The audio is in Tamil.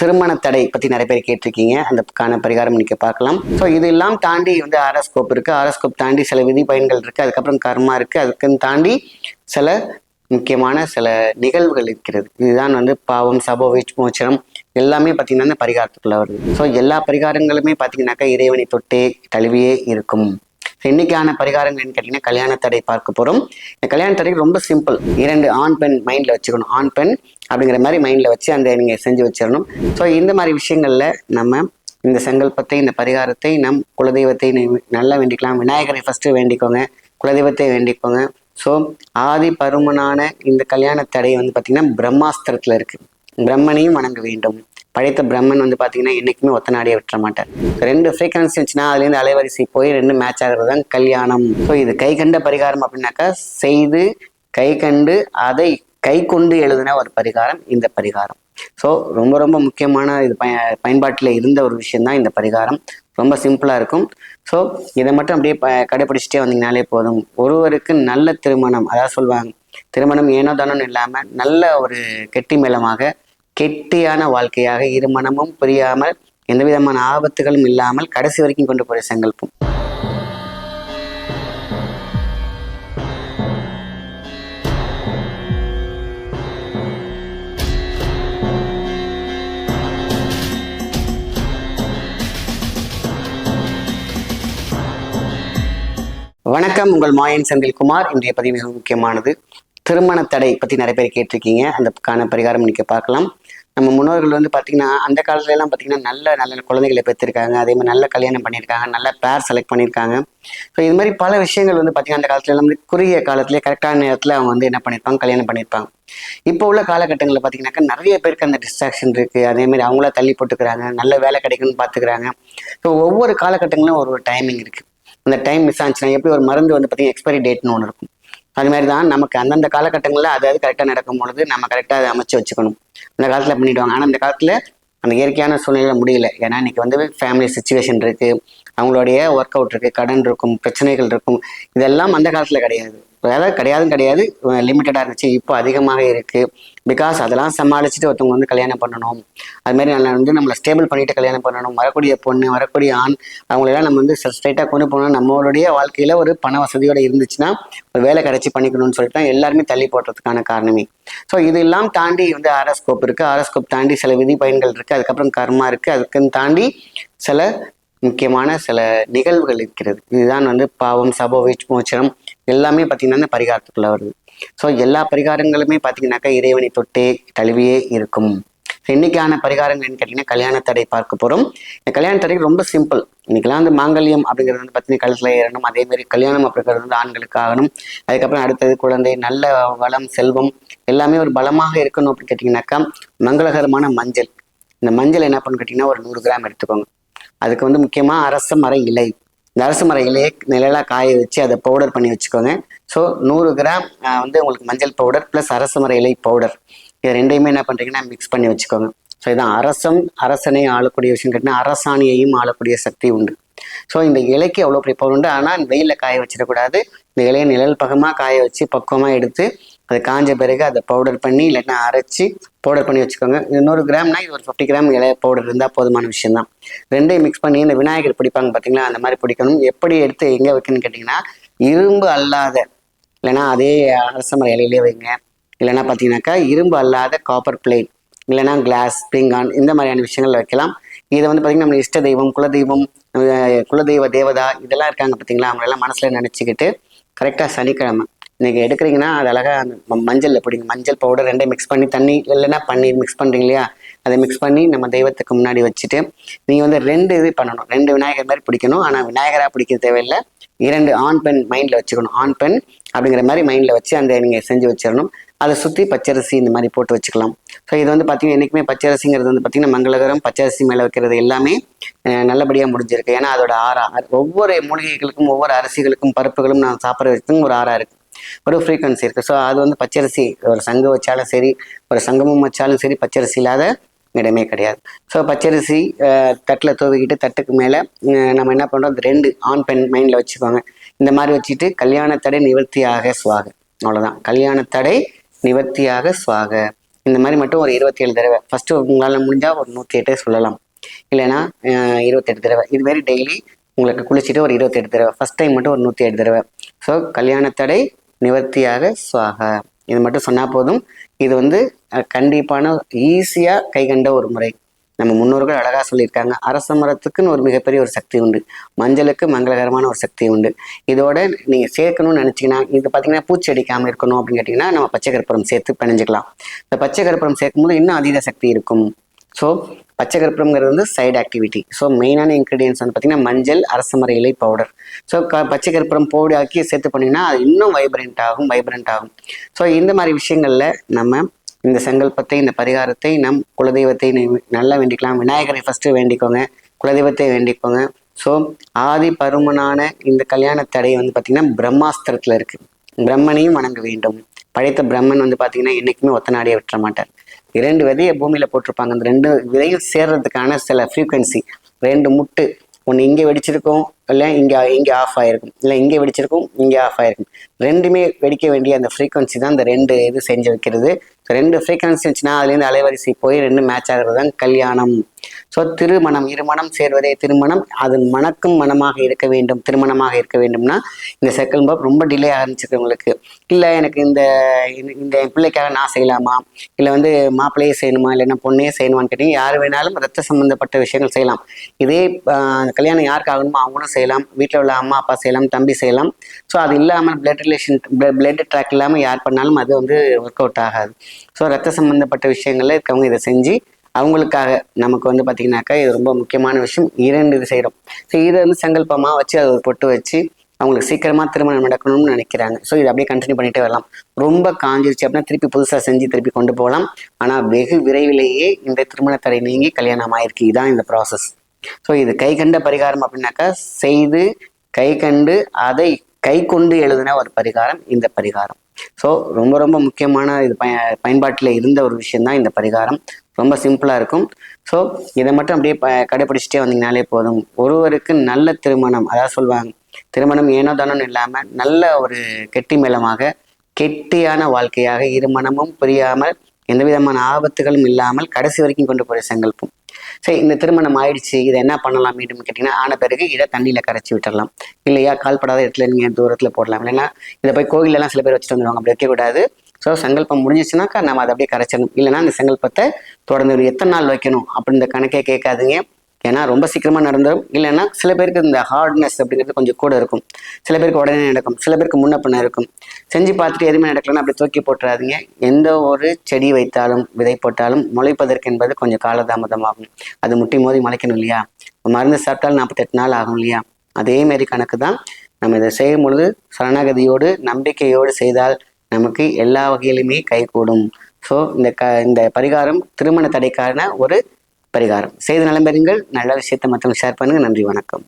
திருமண தடை பற்றி நிறைய பேர் கேட்டிருக்கீங்க. அதுக்கான பரிகாரம் இன்னைக்கு பார்க்கலாம். ஸோ இது எல்லாம் தாண்டி வந்து ஆரோஸ்கோப் இருக்குது ஆரோஸ்கோப் தாண்டி சில விதி பயன்கள் இருக்குது அதுக்கப்புறம் கர்மா இருக்குது அதுக்குன்னு தாண்டி சில முக்கியமான சில நிகழ்வுகள் இருக்கிறது. இதுதான் வந்து பாவம் சபோவிச் மோச்சனம் எல்லாமே பார்த்தீங்கன்னா இந்த பரிகாரத்துக்குள்ள வருது. ஸோ எல்லா பரிகாரங்களுமே பார்த்தீங்கன்னாக்கா இறைவனை தொட்டே தழுவியே இருக்கும். So, இன்னைக்கான பரிகாரங்கள்னு கேட்டிங்கன்னா கல்யாண தடை பார்க்க போகிறோம் இந்த கல்யாண தடை ரொம்ப சிம்பிள் இரண்டு ஆண் பெண் மைண்டில் வச்சுக்கணும். ஆண் பெண் அப்படிங்கிற மாதிரி மைண்டில் வச்சு அந்த நீங்கள் செஞ்சு வச்சிடணும். ஸோ இந்த மாதிரி விஷயங்களில் நம்ம இந்த சங்கல்பத்தை இந்த பரிகாரத்தை நம் குலதெய்வத்தை நல்லா வேண்டிக்கலாம். விநாயகரை ஃபஸ்ட்டு வேண்டிக்கோங்க. குலதெய்வத்தை வேண்டிக்கோங்க. ஸோ ஆதி பருமனான இந்த கல்யாண தடை வந்து பார்த்திங்கன்னா பிரம்மாஸ்திரத்தில் இருக்குது பிரம்மனையும் வணங்க வேண்டும். படைத்த பிரம்மன் வந்து பார்த்தீங்கன்னா என்றைக்குமே ஒத்த நாடியை விட்டுற மாட்டார். ரெண்டு ஃப்ரீக்வன்சி இருந்துச்சுன்னா அதுலேருந்து அலைவரிசை போய் ரெண்டு மேட்ச் ஆகிறது தான் கல்யாணம். ஸோ இது கை கண்ட பரிகாரம் அப்படின்னாக்கா செய்து கை கண்டு அதை கை கொண்டு எழுதின ஒரு பரிகாரம் இந்த பரிகாரம். ஸோ ரொம்ப ரொம்ப முக்கியமான இது பய பயன்பாட்டில் இருந்த ஒரு விஷயந்தான் இந்த பரிகாரம். ரொம்ப சிம்பிளாக இருக்கும். ஸோ இதை மட்டும் அப்படியே ப கடைபிடிச்சிட்டே வந்தீங்கனாலே போதும். ஒருவருக்கு நல்ல திருமணம் அதாவது சொல்லுவாங்க திருமணம் ஏனோ தானோன்னு இல்லாமல் நல்ல ஒரு கெட்டி மேளமாக கெட்டியான வாழ்க்கையாக இருமணமும் புரியாமல் எந்த விதமான ஆபத்துகளும் இல்லாமல் கடைசி வரைக்கும் கொண்டு போகிற சங்கல்பம். வணக்கம் உங்கள் மாயன் செந்தில்குமார் இன்றைய பதிவு மிக முக்கியமானது. திருமண தடை பற்றி நிறைய பேர் கேட்டிருக்கீங்க. அதுக்கான பரிகாரம் இன்னைக்கு பார்க்கலாம். நம்ம முன்னோர்கள் வந்து பார்த்தீங்கன்னா அந்த காலத்துல எல்லாம் பார்த்தீங்கன்னா நல்ல நல்ல குழந்தைகளை பெற்றிருக்காங்க. அதே மாதிரி நல்ல கல்யாணம் பண்ணியிருக்காங்க. நல்ல பேர் செலக்ட் பண்ணியிருக்காங்க. ஸோ இது மாதிரி பல விஷயங்கள் வந்து பார்த்தீங்கன்னா அந்த காலத்துல எல்லாம் வந்து குறுகிய காலத்திலே கரெக்டான நேரத்தில் அவங்க வந்து என்ன பண்ணியிருப்பாங்க? கல்யாணம் பண்ணியிருப்பாங்க. இப்போ உள்ள காலகட்டங்களில் பார்த்தீங்கன்னாக்கா நிறைய பேருக்கு அந்த டிஸ்ட்ராக்ஷன் இருக்குது அதே மாதிரி தள்ளி போட்டுக்கிறாங்க. நல்ல வேலை கிடைக்கும்னு பார்த்துக்கிறாங்க ஸோ ஒவ்வொரு காலகட்டங்களும் ஒரு ஒரு டைமிங் இருக்குது அந்த டைம் மிஸ் ஆச்சுன்னா எப்படி ஒரு மருந்து வந்து பார்த்தீங்கன்னா எக்ஸ்பைரி டேட்னு ஒன்று இருக்கும். அது மாதிரி தான் நமக்கு அந்தந்த காலகட்டங்களில் அதாவது கரெக்டாக நடக்கும் பொழுது நம்ம கரெக்டாக அதை அமைச்சு வச்சுக்கணும். அந்த காலத்தில் பண்ணிவிடுவாங்க ஆனால் அந்த காலத்தில் அந்த இயற்கையான சூழ்நிலை முடியல. ஏன்னா இன்னைக்கு வந்து ஃபேமிலி சுச்சுவேஷன் இருக்குது அவங்களுடைய ஒர்க் அவுட் இருக்குது கடன் இருக்கும் பிரச்சனைகள் இருக்கும். இதெல்லாம் அந்த காலத்தில் கிடையாது. அதாவது கிடையாதும் கிடையாது. லிமிட்டடாக இருந்துச்சு இப்போ அதிகமாக இருக்குது பிகாஸ் அதெல்லாம் சமாளிச்சுட்டு ஒருத்தவங்க வந்து கல்யாணம் பண்ணணும். அதுமாரி நல்லா வந்து நம்மளை ஸ்டேபிள் பண்ணிட்டு கல்யாணம் பண்ணணும். வரக்கூடிய பொண்ணு வரக்கூடிய ஆண் அவங்களெல்லாம் நம்ம வந்து ஸ்ட்ரைட்டாக கொண்டு போகணும். நம்மளுடைய வாழ்க்கையில் ஒரு பண வசதியோடு இருந்துச்சுன்னா ஒரு வேலை கிடச்சி பண்ணிக்கணும்னு சொல்லிட்டு தான் எல்லாருமே தள்ளி போடுறதுக்கான காரணமே. ஸோ இதெல்லாம் தாண்டி வந்து ஆரோஸ்கோப் இருக்குது ஆரோஸ்கோப் தாண்டி சில விதி பயன்கள் இருக்குது அதுக்கப்புறம் கர்மா இருக்குது அதுக்குன்னு தாண்டி சில முக்கியமான சில நிகழ்வுகள் இருக்கிறது. இதுதான் வந்து பாவம் சபோ மோச்சனம் எல்லாமே பார்த்தீங்கன்னா இந்த பரிகாரத்துக்குள்ள வருது. ஸோ எல்லா பரிகாரங்களுமே பார்த்தீங்கன்னாக்கா இறைவனை தொட்டே தழுவியே இருக்கும். இன்னைக்கான பரிகாரங்கள்னு கேட்டிங்கன்னா கல்யாண தடை பார்க்க போகிறோம் இந்த கல்யாண தடை ரொம்ப சிம்பிள் இன்னைக்கெல்லாம் வந்து மாங்கல்யம் அப்படிங்கிறது வந்து பார்த்தீங்கன்னா கழுத்தில் ஏறணும். அதே மாதிரி கல்யாணம் அப்படிங்கிறது வந்து ஆண்களுக்கு ஆகணும். அதுக்கப்புறம் அடுத்தது குழந்தை நல்ல வளம் செல்வம் எல்லாமே ஒரு பலமாக இருக்கணும் அப்படின்னு கேட்டிங்கனாக்கா மங்களகரமான மஞ்சள். இந்த மஞ்சள் என்ன பண்ணு கேட்டிங்கன்னா ஒரு நூறு கிராம் எடுத்துக்கோங்க. அதுக்கு வந்து முக்கியமாக அரச மர இலை. இந்த அரச மர இலையை நிழலாக காய வச்சு அதை பவுடர் பண்ணி வச்சுக்கோங்க. ஸோ நூறு கிராம் வந்து உங்களுக்கு மஞ்சள் பவுடர் ப்ளஸ் அரச மர இலை பவுடர் இது ரெண்டையுமே என்ன பண்ணுறீங்கன்னா மிக்ஸ் பண்ணி வச்சுக்கோங்க. ஸோ இதான் அரசம் அரசனை ஆளக்கூடிய விஷயம் கேட்டினா அரசாணியையும் ஆளக்கூடிய சக்தி உண்டு. ஸோ இந்த இலைக்கு அவ்வளோ பெரிய பவர் உண்டு. ஆனால் வெயிலில் காய வச்சிடக்கூடாது. இந்த இலையை நிழல் பகமாக காய வச்சு பக்குவமாக எடுத்து அது காஞ்ச பிறகு அதை பவுடர் பண்ணி இல்லைன்னா அரைச்சி பவுடர் பண்ணி வச்சுக்கோங்க. இன்னொரு நூறு கிராம்னா இது ஒரு ஃபிஃப்டி கிராம் இலைய பவுடர் இருந்தால் போதுமான விஷயம் தான் ரெண்டையும் மிக்ஸ் பண்ணி இந்த விநாயகர் பிடிப்பாங்க பார்த்தீங்களா அந்த மாதிரி பிடிக்கணும். எப்படி எடுத்து எங்கே வைக்கணும்னு கேட்டிங்கன்னா இரும்பு அல்லாத இல்லைன்னா அதே அரசமர இலையிலே வைங்க. இல்லைன்னா பார்த்தீங்கன்னாக்கா இரும்பு அல்லாத காப்பர் பிளேட் இல்லைன்னா கிளாஸ் பிங்கான் இந்த மாதிரியான விஷயங்கள் வைக்கலாம். இதை வந்து பார்த்தீங்கன்னா நம்ம இஷ்ட தெய்வம் குலதெய்வம் குலதெய்வ தேவதா இதெல்லாம் இருக்காங்க பார்த்தீங்களா அவங்களெல்லாம் மனசில் நினச்சிக்கிட்டு கரெக்டாக சனிக்கிழமை நீங்கள் எடுக்கிறீங்கன்னா அது அழகாக அந்த மஞ்சள் பிடிங்க. மஞ்சள் பவுடர் ரெண்டையும் மிக்ஸ் பண்ணி தண்ணி இல்லைன்னா பன்னீர் மிக்ஸ் பண்ணுறீங்க இல்லையா? அதை மிக்ஸ் பண்ணி நம்ம தெய்வத்துக்கு முன்னாடி வச்சுட்டு நீங்கள் வந்து ரெண்டு இது பண்ணணும். ரெண்டு விநாயகர் மாதிரி பிடிக்கணும். ஆனால் விநாயகராக பிடிக்க தேவையில்லை. இரண்டு ஆண் பெண் மைண்டில் வச்சுக்கணும். ஆண் பெண் அப்படிங்கிற மாதிரி மைண்டில் வச்சு அந்த நீங்கள் செஞ்சு வச்சிடணும் அதை சுற்றி பச்சரிசி இந்த மாதிரி போட்டு வச்சுக்கலாம். ஸோ இது வந்து பார்த்தீங்கன்னா என்றைக்குமே பச்சரிசிங்கிறது வந்து பார்த்தீங்கன்னா மங்களகரம் பச்சரிசி மேலே வைக்கிறது எல்லாமே நல்லபடியாக முடிஞ்சிருக்கு. ஏன்னா அதோட ஆறா ஒவ்வொரு மூலிகைகளுக்கும் ஒவ்வொரு அரிசிகளுக்கும் பருப்புகளும் நான் சாப்பிட்றதுக்கும் ஒரு ஆறா இருக்குது ஒரு ஃப்ரீக்வன்சி இருக்குது ஸோ அது வந்து பச்சரிசி ஒரு சங்கம் வச்சாலும் சரி ஒரு சங்கமம் வச்சாலும் சரி பச்சரிசி இல்லாத இடமே கிடையாது. ஸோ பச்சரிசி தட்டில் தூவிக்கிட்டு தட்டுக்கு மேலே நம்ம என்ன பண்ணுறோம் ரெண்டு ஆண் பெண் மைண்டில் வச்சுக்கோங்க. இந்த மாதிரி வச்சுட்டு கல்யாண தடை நிவர்த்தியாக சுவாக. அவ்வளோதான் கல்யாண தடை நிவர்த்தியாக சுவாக. இந்த மாதிரி மட்டும் ஒரு இருபத்தி ஏழு தடவை. ஃபஸ்ட்டு உங்களால் முடிஞ்சால் ஒரு நூற்றி எட்டே சொல்லலாம். இல்லைன்னா இருபத்தெட்டு தடவை. இதுமாரி டெய்லி உங்களுக்கு குளிச்சுட்டு ஒரு இருபத்தெட்டு தடவை. ஃபஸ்ட் டைம் மட்டும் ஒரு நூற்றி எட்டு தடவை. ஸோ கல்யாண தடை நிவர்த்தியாக சுவாக. இது மட்டும் சொன்னால் போதும். இது வந்து கண்டிப்பான ஈஸியாக கைகண்ட ஒரு முறை. நம்ம முன்னோர்கள் அழகாக சொல்லியிருக்காங்க. அரச மரத்துக்குன்னு ஒரு மிகப்பெரிய ஒரு சக்தி உண்டு. மஞ்சளுக்கு மங்களகரமான ஒரு சக்தி உண்டு. இதோட நீங்கள் சேர்க்கணும்னு நினச்சிங்கன்னா இது பார்த்தீங்கன்னா பூச்சி அடிக்காமல் இருக்கணும் அப்படின்னு கேட்டிங்கன்னா நம்ம பச்சை கற்பூரம் சேர்த்து பிணைஞ்சிக்கலாம். இந்த பச்சை கற்பூரம் சேர்க்கும்போது இன்னும் அதீத சக்தி இருக்கும். ஸோ பச்சை கற்பூரம்ங்கிறது வந்து சைடு ஆக்டிவிட்டி ஸோ மெயினான இன்க்ரீடியன்ஸ் வந்து பார்த்தீங்கன்னா மஞ்சள் அரசமர இலை பவுடர் ஸோ க பச்சை கற்பூரம் பவுடர் ஆக்கி சேர்த்து பண்ணிங்கன்னா அது இன்னும் வைப்ரண்ட் ஆகும் வைப்ரண்ட் ஆகும். ஸோ இந்த மாதிரி விஷயங்களில் நம்ம இந்த சங்கல்பத்தை இந்த பரிகாரத்தை நம் குலதெய்வத்தை நல்லா வேண்டிக்கலாம். விநாயகரை ஃபஸ்ட்டு வேண்டிக்கோங்க. குலதெய்வத்தை வேண்டிக்கோங்க. ஸோ ஆதி பருமனான இந்த கல்யாண தடை வந்து பார்த்திங்கன்னா பிரம்மாஸ்திரத்தில் இருக்குது பிரம்மனையும் வணங்க வேண்டும். படைத்த பிரம்மன் வந்து பார்த்திங்கன்னா என்றைக்குமே ஒத்த நாடியை விட்டுற மாட்டார். இரண்டு விதையை பூமியில் போட்டிருப்பாங்க. அந்த ரெண்டு விதையும் சேர்றதுக்கான சில ஃப்ரீக்வன்சி ரெண்டு முட்டு. ஒன்று இங்கே வெடிச்சிருக்கும் இல்லை இங்கே இங்கே ஆஃப் ஆகிருக்கும் இல்லை இங்கே வெடிச்சிருக்கும் இங்கே ஆஃப் ஆகிருக்கும் ரெண்டுமே வெடிக்க வேண்டிய அந்த ஃப்ரீக்வன்சி தான் இந்த ரெண்டு இது செஞ்சு வைக்கிறது. ஸோ ரெண்டு ஃப்ரீக்வன்சி இருந்துச்சுன்னா அதுலேருந்து அலைவரிசை போய் ரெண்டு மேட்ச் ஆகிறது தான் கல்யாணம். ஸோ திருமணம் இருமணம் சேர்வதே திருமணம். அது மணக்கும் மனமாக இருக்க வேண்டும் திருமணமாக இருக்க வேண்டும்னா இந்த செகண்ட் பாப் ரொம்ப டிலே ஆரம்பிச்சிருக்கவங்களுக்கு இல்லை எனக்கு இந்த இந்த- இந்த என் பிள்ளைக்காக நான் செய்யலாமா? இல்லை வந்து மாப்பிள்ளையே செய்யணுமா? இல்லைன்னா பொண்ணையே செய்யணுமான்னு கேட்டீங்க யார் வேணாலும் ரத்த சம்மந்தப்பட்ட விஷயங்கள் செய்யலாம். இதே கல்யாணம் யாருக்கு ஆகணுமோ அவங்களும் செய்யலாம். வீட்டில் உள்ள அம்மா அப்பா செய்யலாம் தம்பி செய்யலாம். ஸோ அது இல்லாமல் பிளட் ரிலேஷன் பிளட் ட்ராக் இல்லாமல் யார் பண்ணாலும் அது வந்து ஒர்க் அவுட் ஆகாது. ஸோ ரத்த சம்மந்தப்பட்ட விஷயங்களில் இருக்கவங்க இதை செஞ்சு அவங்களுக்காக நமக்கு வந்து பார்த்தீங்கன்னாக்கா இது ரொம்ப முக்கியமான விஷயம். இரண்டு இது செய்கிறோம் ஸோ இதை வந்து சங்கல்பமாக வச்சு அதை ஒரு பொட்டு வச்சு அவங்களுக்கு சீக்கிரமாக திருமணம் நடக்கணும்னு நினைக்கிறாங்க. ஸோ இதை அப்படியே கண்டினியூ பண்ணிட்டே வரலாம். ரொம்ப காஞ்சிருச்சு அப்படின்னா திருப்பி புதுசாக செஞ்சு திருப்பி கொண்டு போகலாம். ஆனால் வெகு விரைவிலேயே இந்த திருமண தடை நீங்கி கல்யாணம் ஆயிருக்கு. இதுதான் இந்த ப்ராசஸ் ஸோ இது கை கண்ட பரிகாரம் அப்படின்னாக்கா செய்து கை கண்டு அதை கை கொண்டு எழுதின ஒரு பரிகாரம். இந்த பரிகாரம். ஸோ ரொம்ப ரொம்ப முக்கியமான இது பய பயன்பாட்டில் இருந்த ஒரு விஷயம்தான் இந்த பரிகாரம். ரொம்ப சிம்பிளாக இருக்கும். ஸோ இதை மட்டும் அப்படியே ப கடைப்பிடிச்சிட்டே வந்தீங்கனாலே போதும். ஒருவருக்கு நல்ல திருமணம் அதாவது சொல்லுவாங்க திருமணம் ஏனோ தானோன்னு இல்லாமல் நல்ல ஒரு கெட்டி மேளமாக கெட்டியான வாழ்க்கையாக இருமணமும் புரியாமல் எந்த விதமான ஆபத்துகளும் இல்லாமல் கடைசி வரைக்கும் கொண்டு போகிற சங்கல்பம். சரி இந்த திருமணம் ஆயிடுச்சு இதை என்ன பண்ணலாம் மீண்டும் கேட்டிங்கன்னா ஆன பிறகு இதை தண்ணியில் கரைச்சி விட்டுடலாம் இல்லையா? கால்படாத இடத்துல நீங்கள் தூரத்தில் போடலாம். இல்லைன்னா இதை போய் கோயிலெல்லாம் சில பேர் வச்சுட்டு வந்துடுவாங்க அப்படி வைக்கக்கூடாது ஸோ சங்கல்பம் முடிஞ்சிச்சுனாக்கா நம்ம அதை அப்படியே கரைச்சிடணும். இல்லைன்னா அந்த சங்கல்பத்தை தொடர்ந்து எத்தனை நாள் வைக்கணும் அப்படின்ற கணக்கே கேட்காதுங்க. ஏன்னா ரொம்ப சீக்கிரமாக நடந்துடும் இல்லைன்னா சில பேருக்கு இந்த ஹார்ட்னஸ் அப்படிங்கிறது கொஞ்சம் கூட இருக்கும். சில பேருக்கு உடனே நடக்கும். சில பேருக்கு முன்ன பின்ன இருக்கும். செஞ்சு பார்த்துட்டு எதுவுமே நடக்கலன்னா அப்படி தூக்கி போட்டுறாதீங்க. எந்த ஒரு செடி வைத்தாலும் விதை போட்டாலும் முளைப்பதற்கு என்பது கொஞ்சம் காலதாமதமாகும். அது முட்டி மோதி முளைக்கணும் இல்லையா? மருந்து சாப்பிட்டாலும் நாற்பத்தெட்டு நாள் ஆகும் இல்லையா? அதே கணக்கு தான் நம்ம இதை செய்யும் பொழுது சரணாகதியோடு நம்பிக்கையோடு செய்தால் நமக்கு எல்லா வகையிலுமே கைகூடும். ஸோ இந்த க இந்த பரிகாரம் திருமண தடைக்கான ஒரு பரிகாரம். செய்து நலம் பெறுங்கள். நல்ல விஷயத்தை மற்றவங்க ஷேர் பண்ணுங்கள் நன்றி வணக்கம்.